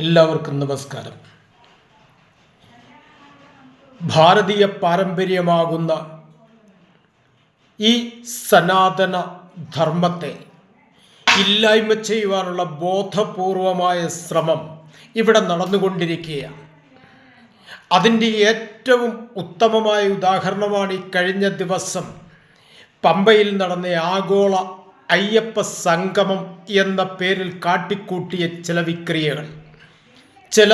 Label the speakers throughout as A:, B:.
A: എല്ലാവർക്കും നമസ്കാരം. ഭാരതീയ പാരമ്പര്യമാകുന്ന ഈ സനാതന ധർമ്മത്തെ ഇല്ലായ്മ ചെയ്യുവാനുള്ള ബോധപൂർവമായ ശ്രമം ഇവിടെ നടന്നുകൊണ്ടിരിക്കുകയാണ്. അതിന്റെ ഏറ്റവും ഉത്തമമായ ഉദാഹരണമാണ് ഈ കഴിഞ്ഞ ദിവസം പമ്പയിൽ നടന്ന ആഗോള അയ്യപ്പ സംഗമം എന്ന പേരിൽ കാട്ടിക്കൂട്ടിയ ചില വിക്രിയകൾ. ചില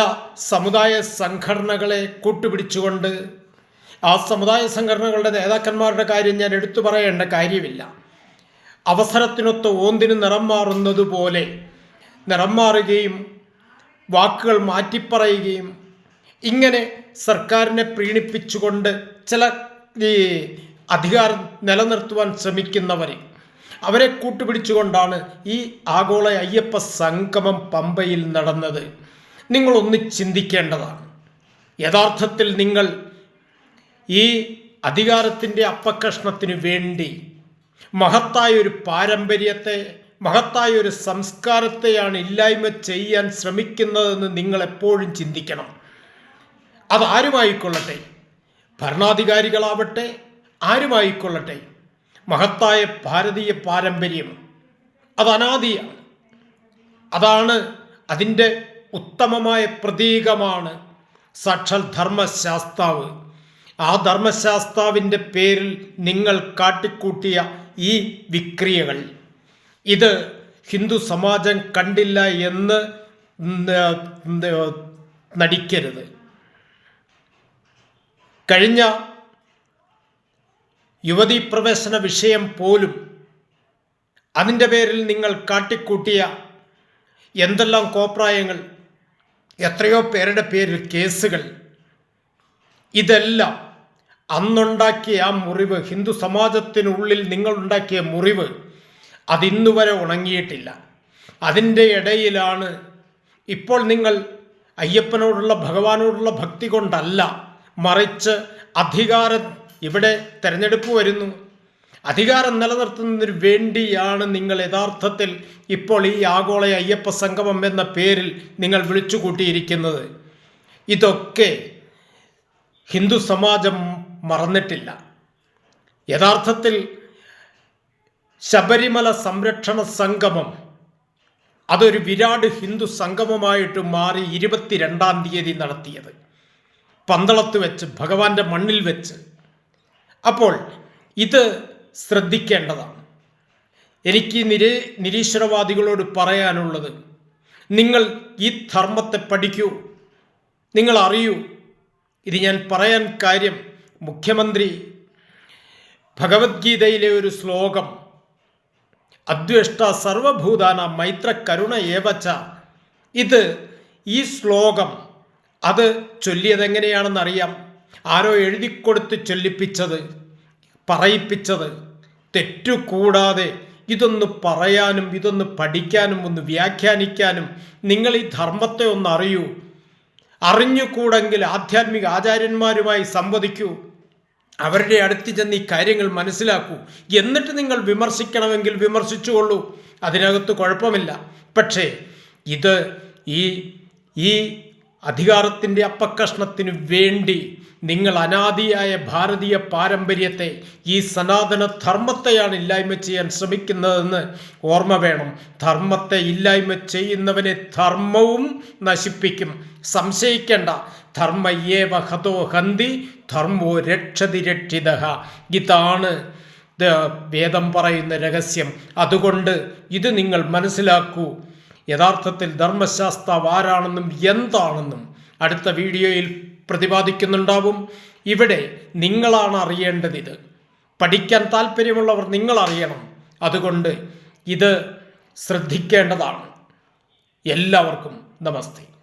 A: സമുദായ സംഘടനകളെ കൂട്ടുപിടിച്ചുകൊണ്ട് ആ സമുദായ സംഘടനകളുടെ നേതാക്കന്മാരുടെ കാര്യം ഞാൻ എടുത്തു പറയേണ്ട കാര്യമില്ല. അവസരത്തിനൊത്ത് ഓന്തിന് നിറം മാറുന്നത് പോലെ നിറം മാറുകയും വാക്കുകൾ മാറ്റിപ്പറയുകയും ഇങ്ങനെ സർക്കാരിനെ പ്രീണിപ്പിച്ചുകൊണ്ട് ചില ഈ അധികാരം നിലനിർത്തുവാൻ ശ്രമിക്കുന്നവരെ അവരെ കൂട്ടുപിടിച്ചുകൊണ്ടാണ് ഈ ആഗോള അയ്യപ്പ സംഗമം പമ്പയിൽ നടന്നത്. നിങ്ങളൊന്ന് ചിന്തിക്കേണ്ടതാണ്. യഥാർത്ഥത്തിൽ നിങ്ങൾ ഈ അധികാരത്തിന്റെ അപ്പകഷ്ണത്തിന് വേണ്ടി മഹത്തായ ഒരു പാരമ്പര്യത്തെ മഹത്തായ ഒരു സംസ്കാരത്തെയാണ് ഇല്ലായ്മ ചെയ്യാൻ ശ്രമിക്കുന്നതെന്ന് നിങ്ങൾ എപ്പോഴും ചിന്തിക്കണം. അതാരുമായിക്കൊള്ളട്ടെ ഭരണാധികാരികളാവട്ടെ ആരുമായിക്കൊള്ളട്ടെ? മഹത്തായ ഭാരതീയ പാരമ്പര്യം അത് അനാദിയാണ്. അതാണ് അതിന്റെ ഉത്തമമായ പ്രതീകമാണ് സാക്ഷാൽ ധർമ്മശാസ്താവ്. ആ ധർമ്മശാസ്താവിന്റെ പേരിൽ നിങ്ങൾ കാട്ടിക്കൂട്ടിയ ഈ വിക്രിയകൾ. ഇത് ഹിന്ദു സമാജം കണ്ടില്ല എന്ന് നടിക്കരുത്. കഴിഞ്ഞ യുവതീ പ്രവേശന വിഷയം പോലും അതിന്റെ പേരിൽ നിങ്ങൾ കാട്ടിക്കൂട്ടിയ എന്തെല്ലാം കോപ്രായങ്ങൾ എത്രയോ പേരുടെ പേരിൽ കേസുകൾ. ഇതെല്ലാം അന്നുണ്ടാക്കിയ ആ മുറിവ് ഹിന്ദു സമാജത്തിനുള്ളിൽ നിങ്ങൾ മുറിവ് മുറിവ് അതിന്നുവരെ ഉണങ്ങിയിട്ടില്ല. അതിന്റെ ഇടയിലാണ് ഇപ്പോൾ നിങ്ങൾ അയ്യപ്പനോടുള്ള ഭഗവാനോടുള്ള ഭക്തി കൊണ്ടല്ല മറിച്ച് അധികാരം ഇവിടെ തെരഞ്ഞെടുപ്പ് വരുന്നു. അധികാരം നിലനിർത്തുന്നതിന് വേണ്ടിയാണ് നിങ്ങൾ യഥാർത്ഥത്തിൽ ഇപ്പോൾ ഈ ആഗോള അയ്യപ്പ സംഗമം എന്ന പേരിൽ നിങ്ങൾ വിളിച്ചു കൂട്ടിയിരിക്കുന്നത് ഇതൊക്കെ ഹിന്ദു സമാജം മറന്നിട്ടില്ല. യഥാർത്ഥത്തിൽ ശബരിമല സംരക്ഷണ സംഗമം അതൊരു വിരാട് ഹിന്ദു സംഗമമായിട്ട് മാറി ഇരുപത്തിരണ്ടാം തീയതി നടത്തിയത്. പന്തളത്ത് വെച്ച് ഭഗവാന്റെ മണ്ണിൽ വെച്ച്. അപ്പോൾ ഇത് ശ്രദ്ധിക്കേണ്ടതാണ്. എനിക്ക് നിരേ നിരീശ്വരവാദികളോട് പറയാനുള്ളത് നിങ്ങൾ ഈ ധർമ്മത്തെ പഠിക്കൂ നിങ്ങൾ അറിയൂ. ഇത് ഞാൻ പറയാൻ കാര്യം മുഖ്യമന്ത്രി ഭഗവത്ഗീതയിലെ ഒരു ശ്ലോകം അദ്വേഷ്ട സർവഭൂതാന മൈത്ര കരുണ ഏവച്ച ഇത് ഈ ശ്ലോകം അത് ചൊല്ലിയതെങ്ങനെയാണെന്നറിയാം. ആരോ എഴുതിക്കൊടുത്ത് ചൊല്ലിപ്പിച്ചത്. പറയിപ്പിച്ചത്. തെറ്റുകൂടാതെ ഇതൊന്ന് പറയാനും ഇതൊന്ന് പഠിക്കാനും ഒന്ന് വ്യാഖ്യാനിക്കാനും നിങ്ങൾ ഈ ധർമ്മത്തെ ഒന്ന് അറിയൂ. അറിഞ്ഞുകൂടെങ്കിൽ ആധ്യാത്മിക ആചാര്യന്മാരുമായി സംവദിക്കൂ. അവരുടെ അടുത്ത് ചെന്ന് ഈ കാര്യങ്ങൾ മനസ്സിലാക്കൂ. എന്നിട്ട് നിങ്ങൾ വിമർശിക്കണമെങ്കിൽ വിമർശിച്ചുകൊള്ളൂ. അതിനകത്ത് കുഴപ്പമില്ല. പക്ഷേ ഇത് ഈ ഈ അധികാരത്തിന്റെ അപ്പക്കഷ്ണത്തിനു വേണ്ടി നിങ്ങൾ അനാദിയായ ഭാരതീയ പാരമ്പര്യത്തെ ഈ സനാതന ധർമ്മത്തെയാണ് ഇല്ലായ്മ ചെയ്യാൻ ശ്രമിക്കുന്നതെന്ന് ഓർമ്മ വേണം. ധർമ്മത്തെ ഇല്ലായ്മ ചെയ്യുന്നവനെ ധർമ്മവും നശിപ്പിക്കും. സംശയിക്കേണ്ട. ധർമ്മ ഏവ ഹതോ ഹന്തി ധർമ്മോ രക്ഷതി രക്ഷിതഹ ഇതാണ് വേദം പറയുന്ന രഹസ്യം. അതുകൊണ്ട് ഇത് നിങ്ങൾ മനസ്സിലാക്കൂ. യഥാർത്ഥത്തിൽ ധർമ്മശാസ്ത്രം ആരാണെന്നും എന്താണെന്നും അടുത്ത വീഡിയോയിൽ പ്രതിപാദിക്കുന്നുണ്ടാവും. ഇവിടെ നിങ്ങളാണ് അറിയേണ്ടത് ഇത്. പഠിക്കാൻ താല്പര്യമുള്ളവർ നിങ്ങൾ അറിയണം. അതുകൊണ്ട് ഇത് ശ്രദ്ധിക്കേണ്ടതാണ്. എല്ലാവർക്കും നമസ്തേ.